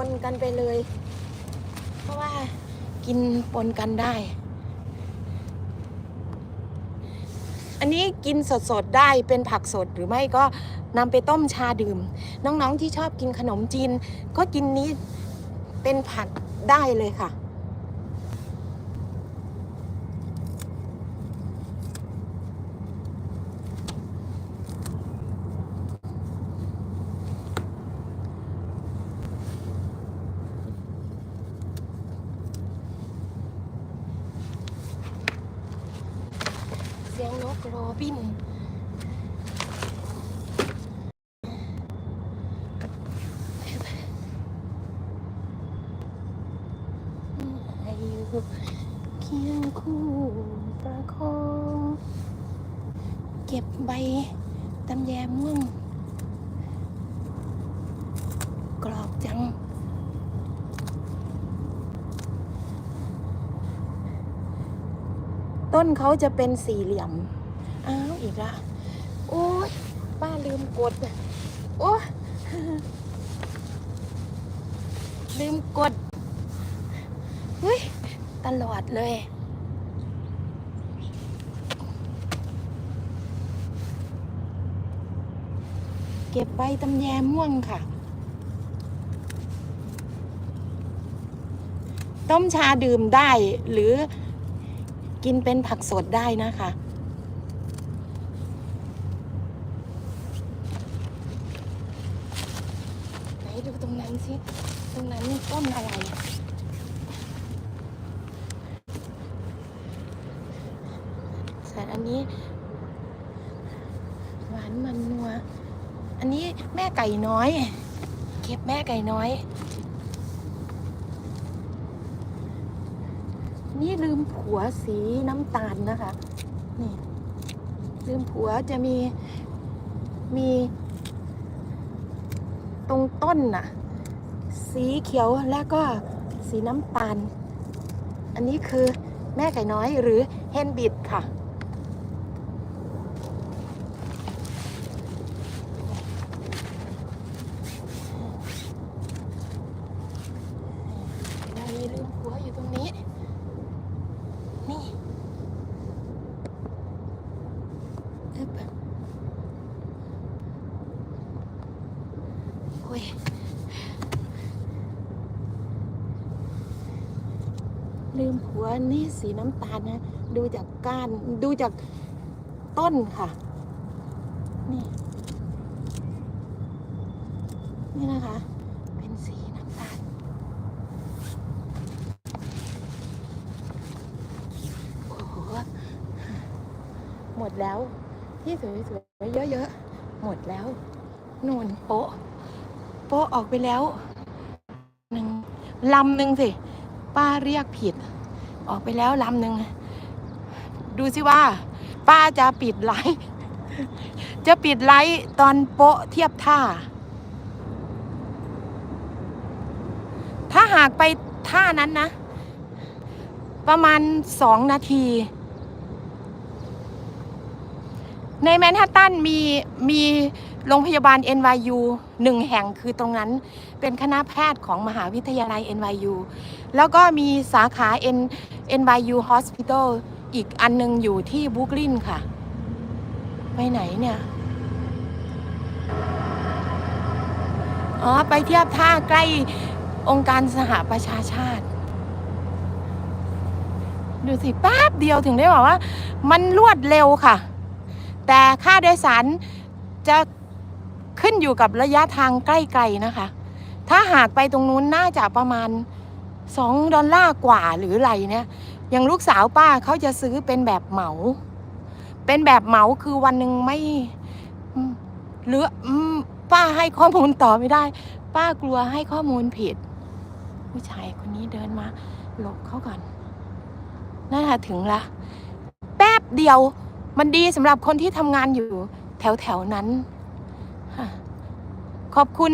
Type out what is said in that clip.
ปนกันไปเลย เพราะว่ากินปนกันได้ อันนี้กินสดๆได้เป็นผักสดหรือไม่ก็นำไปต้มชาดื่ม น้องๆที่ชอบกินขนมจีน ก็กินนี้เป็นผักได้เลยค่ะ โรบิน ให้อยู่เคียงคู่ประคองเก็บใบตำแยม่วง กรอบจังต้นเขาจะเป็นสี่เหลี่ยม อีกละโอ้ยป้าลืมกดโอ้ลืมกดเฮ้ยตลอดเลยเก็บใบตำแยม่วงค่ะ ต้มชาดื่มได้หรือกินเป็นผักสดได้นะคะ ไหน ดูตรงนั้นสิ ตรงนั้นต้นอะไรส่วนอันนี้ หวานมันนัว อันนี้แม่ไก่น้อย เก็บแม่ไก่น้อย นี่ลืมผัวสีน้ำตาลนะคะ นี่ ลืมผัวจะมีมี ตรงต้นน่ะ สีเขียวแล้วก็สีน้ำตาล อันนี้คือแม่ไก่น้อยหรือเฮนบิดค่ะ เรามีลืมผัวอยู่ตรงนี้ นี่อึ๊บโอ้ยลืมผัวนี่สีน้ำตาลนะ ดูจากก้าน ดูจากต้นค่ะ นี่ นี่นะคะ เป็นสีน้ำตาล โอ้โห หมดแล้ว ที่สวยๆเยอะๆ หมดแล้ว นูนโป๊ะ โป๊ะออกไปแล้วหนึ่งลำหนึ่งสิ ป้าเรียกผิด ออกไปแล้วลำหนึ่งดูสิว่า ป้าจะปิดไลฟ์จะปิดไลฟ์ตอนโป๊ะเทียบท่า ถ้าหากไปท่านั้นนะ ประมาณสองนาที ในแมนฮัตตันมีมี โรงพยาบาล NYU หนึ่งแห่งคือตรงนั้นเป็นคณะแพทย์ของมหาวิทยาลัย NYU แล้วก็มีสาขา N NYU Hospital อีกอันหนึงอยู่ที่บ r ุ o ลินค่ะ ไปไหนเนี่ย อ๋อ ไปเทียบท่าใกล้องค์การสหประชาชาติ ดูสิแป๊บเดียวถึงได้บอกว่า มันรวดเร็วค่ะ แต่ค่าโดยสารจะ ขึ้นอยู่กับระยะทางใกล้ๆนะคะ ถ้าหากไปตรงนู้นน่าจะประมาณ 2 ดอลลาร์กว่าหรือไรเนี่ยอย่างลูกสาวป้าเขาจะซื้อเป็นแบบเหมา เป็นแบบเหมาคือวันหนึ่งไม่หรือป้าให้ข้อมูลต่อไม่ได้ ป้ากลัวให้ข้อมูลผิด ผู้ชายคนนี้เดินมา หลบเขาก่อนนั่นค่ะถึงละแป๊บเดียวมันดีสำหรับคนที่ทำงานอยู่แถวแถวๆนั้น ขอบคุณ